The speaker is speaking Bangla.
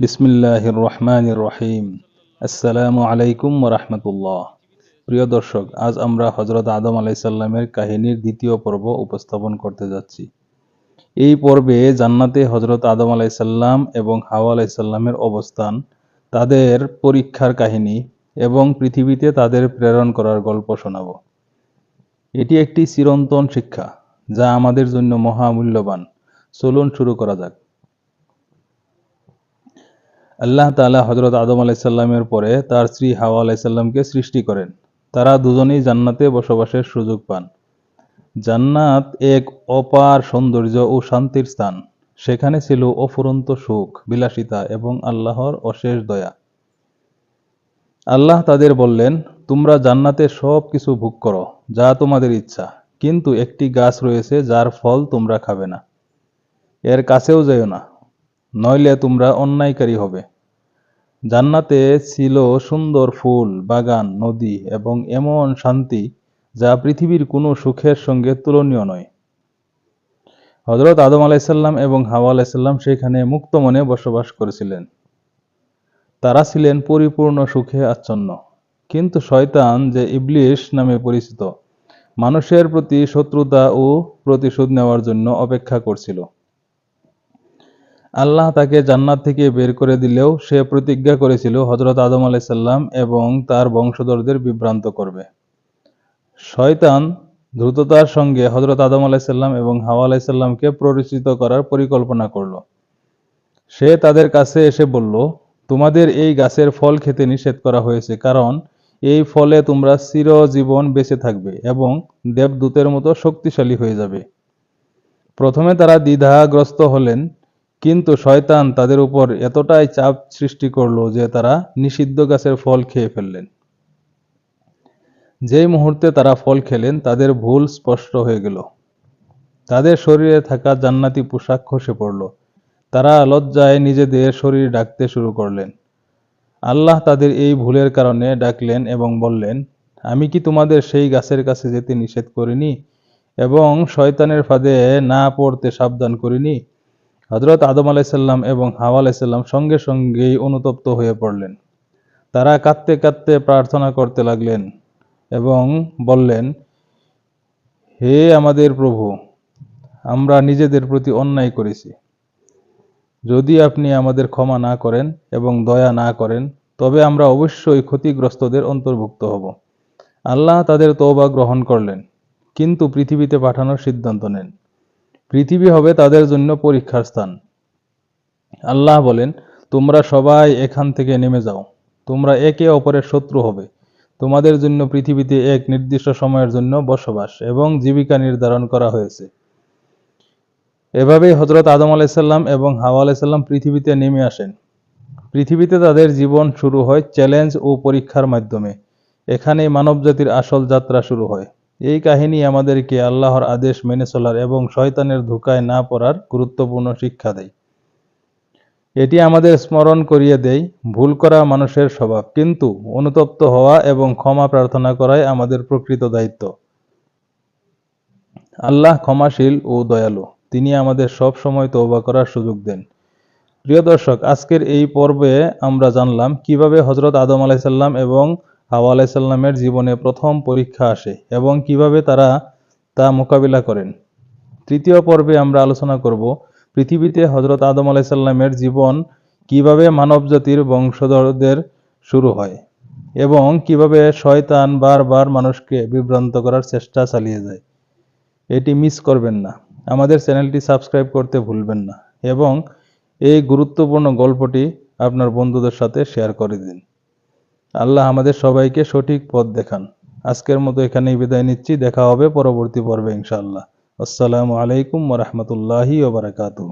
বিসমিল্লাহির রহমানির রহিম। আসসালামু আলাইকুম রহমতুল্লাহ প্রিয় দর্শক, আজ আমরা হজরত আদম আলাইসাল্লামের কাহিনীর দ্বিতীয় পর্ব উপস্থাপন করতে যাচ্ছি। এই পর্বে জান্নাতে হজরত আদম আলাইসাল্লাম এবং হাওয়া আলাইসাল্লামের অবস্থান, তাদের পরীক্ষার কাহিনী এবং পৃথিবীতে তাদের প্রেরণ করার গল্প শোনাব। এটি একটি চিরন্তন শিক্ষা যা আমাদের জন্য মহামূল্যবান। চলুন শুরু করা যাক। আল্লাহ তাআলা হজরত আদম আলাইসাল্লামের পরে তার স্ত্রী হাওয়া আলাইসাল্লামকে সৃষ্টি করেন। তারা দুজনেই জান্নাতে বসবাসের সুযোগ পান। জান্নাত এক অপার সৌন্দর্য ও শান্তির স্থান। সেখানে ছিল অফুরন্ত সুখ, বিলাসিতা এবং আল্লাহর অশেষ দয়া। আল্লাহ তাদের বললেন, তোমরা জান্নাতে সব কিছু ভোগ করো, যা তোমাদের ইচ্ছা, কিন্তু একটি গাছ রয়েছে যার ফল তোমরা খাবে না। এর কাছেও যেও না, নইলে তোমরা অন্যায়কারী হবে। জান্নাতে ছিল সুন্দর ফুল, বাগান, নদী এবং এমন শান্তি যা পৃথিবীর কোনো সুখের সঙ্গে তুলনীয় নয়। হজরত আদম আলাইসাল্লাম এবং হাওয়া আলাইসাল্লাম সেখানে মুক্ত মনে বসবাস করেছিলেন। তারা ছিলেন পরিপূর্ণ সুখে আচ্ছন্ন। কিন্তু শয়তান যে ইবলিশ নামে পরিচিত, মানুষের প্রতি শত্রুতা ও প্রতিশোধ নেওয়ার জন্য অপেক্ষা করছিল। আল্লাহ তাকে জান্নাত থেকে বের করে দিলেও সে প্রতিজ্ঞা করেছিল হজরত আদম আলাইসাল্লাম এবং তার বংশধরদের বিভ্রান্ত করবে। শয়তান দ্রুততার সঙ্গে হজরত আদম আলাইসাল্লাম এবং হাওয়া আলাইসাল্লামকে প্ররোচিত করার পরিকল্পনা করল। সে তাদের কাছে এসে বলল, তোমাদের এই গাছের ফল খেতে নিষেধ করা হয়েছে, কারণ এই ফলে তোমরা চিরজীবন বেঁচে থাকবে এবং দেবদূতের মতো শক্তিশালী হয়ে যাবে। প্রথমে তারা দ্বিধাগ্রস্ত হলেন কিন্তু শয়তান তাদের উপর এতটাই চাপ সৃষ্টি করল যে তারা নিষিদ্ধ গাছের ফল খেয়ে ফেললেন। যেই মুহূর্তে তারা ফল খেলেন, তাদের ভুল স্পষ্ট হয়ে গেল। তাদের শরীরে থাকা জান্নাতি পোশাক খসে পড়ল। তারা লজ্জায় নিজেদের শরীর ডাকতে শুরু করলেন। আল্লাহ তাদের এই ভুলের কারণে ডাকলেন এবং বললেন, আমি কি তোমাদের সেই গাছের কাছে যেতে নিষেধ করিনি এবং শয়তানের ফাঁদে না পড়তে সাবধান করিনি? হজরত আদম আলাইসাল্লাম এবং হাওয়া আলাইসাল্লাম সঙ্গে সঙ্গেই অনুতপ্ত হয়ে পড়লেন। তারা কাঁদতে কাঁদতে প্রার্থনা করতে লাগলেন এবং বললেন, হে আমাদের প্রভু, আমরা নিজেদের প্রতি অন্যায় করেছি। যদি আপনি আমাদের ক্ষমা না করেন এবং দয়া না করেন, তবে আমরা অবশ্যই ক্ষতিগ্রস্তদের অন্তর্ভুক্ত হব। আল্লাহ তাদের তৌবা গ্রহণ করলেন, কিন্তু পৃথিবীতে পাঠানোর সিদ্ধান্ত নেন। পৃথিবী হবে তাদের জন্য পরীক্ষার স্থান। আল্লাহ বলেন, তোমরা সবাই এখান থেকে নেমে যাও। তোমরা একে অপরের শত্রু হবে। তোমাদের জন্য পৃথিবীতে এক নির্দিষ্ট সময়ের জন্য বসবাস এবং জীবিকা নির্ধারণ করা হয়েছে। এভাবেই হজরত আদম আলাইসাল্লাম এবং হাওয়া আলাইসাল্লাম পৃথিবীতে নেমে আসেন। পৃথিবীতে তাদের জীবন শুরু হয় চ্যালেঞ্জ ও পরীক্ষার মাধ্যমে। এখানেই মানবজাতির আসল যাত্রা শুরু হয়। এই কাহিনী আমাদেরকে আল্লাহর আদেশ মেনে চলার এবং শয়তানের ধোকায় না পড়ার গুরুত্বপূর্ণ শিক্ষা দেয়। এটি আমাদের স্মরণ করিয়ে দেয় ভুল করা মানুষের স্বভাব, কিন্তু অনুতপ্ত হওয়া এবং ক্ষমা প্রার্থনা করাই আমাদের প্রকৃত দায়িত্ব। আল্লাহ ক্ষমাশীল ও দয়ালু, তিনি আমাদের সব সময় তৌবা করার সুযোগ দেন। প্রিয় দর্শক, আজকের এই পর্বে আমরা জানলাম কীভাবে হজরত আদম আলাইসাল্লাম এবং হাওয়া আলাইসাল্লামের জীবনে প্রথম পরীক্ষা আসে এবং কীভাবে তারা তা মোকাবিলা করেন। তৃতীয় পর্বে আমরা আলোচনা করব পৃথিবীতে হজরত আদম আলাইসাল্লামের জীবন কীভাবে মানবজাতির বংশধরদের শুরু হয় এবং কীভাবে শয়তান বারবার মানুষকে বিভ্রান্ত করার চেষ্টা চালিয়ে যায়। এটি মিস করবেন না। আমাদের চ্যানেলটি সাবস্ক্রাইব করতে ভুলবেন না এবং এই গুরুত্বপূর্ণ গল্পটি আপনার বন্ধুদের সাথে শেয়ার করে দিন। আল্লাহ আমাদের সবাইকে সঠিক পথ দেখান। আজকের মতো এখানেই বিদায় নিচ্ছি। দেখা হবে পরবর্তী পর্বে ইনশাআল্লাহ। আসসালামু আলাইকুম ওরহমতুল্লাহি ওবরাকাতুহ